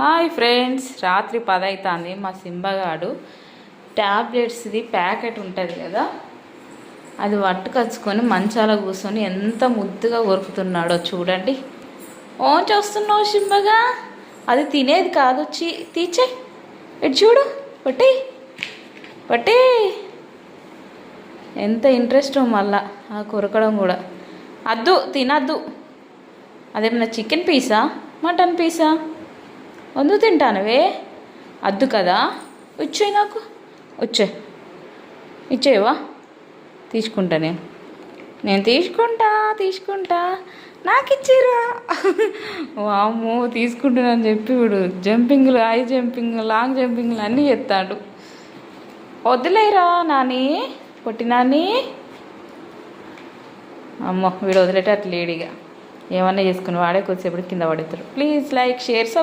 Hi friends రాత్రి పదవుతుంది మా సింబగాడు. ట్యాబ్లెట్స్ది packet ఉంటుంది కదా అది పట్టుకొచ్చుకొని మంచాల కూర్చొని ఎంత ముద్దుగా కొరుకుతున్నాడో చూడండి. ఓ చూస్తున్నావు సింబగా? అది తినేది కాదు చీ తీచే. ఇటు చూడు పట్టి పట్టి. ఎంత ఇంట్రెస్ట్ మళ్ళా ఆ కొరకడం కూడా. అద్దు తినద్దు. అదేమన్నా చికెన్ పీసా మటన్ పీసా? వందు తింటానవే? అద్దు కదా? వచ్చాయి నాకు. వచ్చే. ఇచ్చేవా తీసుకుంటా నేను నేను తీసుకుంటా తీసుకుంటా. నాకు ఇచ్చిరా వామ్మో తీసుకుంటున్నాను చెప్పి ఇప్పుడు జంపింగ్లు హై జంపింగ్ లాంగ్ జంపింగ్లు అన్నీ చెప్తాడు. వదిలేరా నాని? పొట్టినాని అమ్మో వీడు వదిలేటట్టు లేడిగా ఏమన్నా చేసుకుని వాడే కొద్దిసేపటి కింద పడేస్తారు ప్లీజ్ లైక్ షేర్